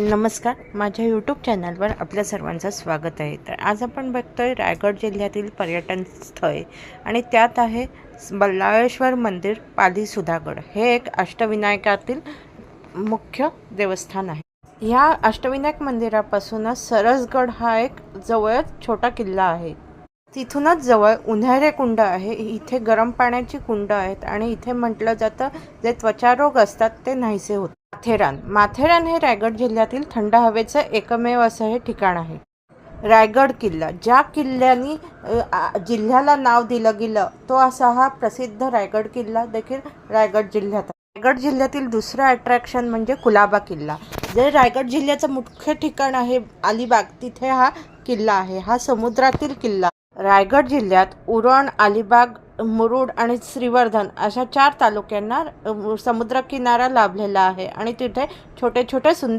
नमस्कार. माझ्या यूट्यूब चॅनलवर आपल्या सर्वांचं स्वागत आहे. तर आज आपण बघतो आहे रायगड जिल्ह्यातील पर्यटन स्थळे आणि त्यात आहे बल्लाळेश्वर मंदिर पाली सुधागड. हे एक अष्टविनायकातील मुख्य देवस्थान आहे. ह्या अष्टविनायक मंदिरापासूनच सरसगड हा एक जवळच छोटा किल्ला आहे. तिथूनच जवळ उन्हाळे कुंड आहे. इथे गरम पाण्याची कुंड आहेत आणि इथे म्हटलं जातं जे त्वचारोग असतात ते नाहीसे होत माथेरान. माथेरान हे रायगड जिल्ह्यातील थंड हवेचं एकमेव असं हे ठिकाण आहे. रायगड किल्ला. ज्या किल्ल्यानी जिल्ह्याला नाव दिलं गेलं तो असा हा प्रसिद्ध रायगड किल्ला देखील रायगड जिल्ह्यात रायगड जिल्ह्यातील दुसरं अट्रॅक्शन म्हणजे कुलाबा किल्ला. जे रायगड जिल्ह्याचं मुख्य ठिकाण आहे अलिबाग तिथे हा किल्ला आहे. हा समुद्रातील किल्ला. रायगड जिल्ह्यात उरण अलिबाग मुरुड आणि श्रीवर्धन अशा चार तालुक्यांना समुद्रकिनारा लाभलेला आहे. आणि तिथे छोटे छोटे सुंदर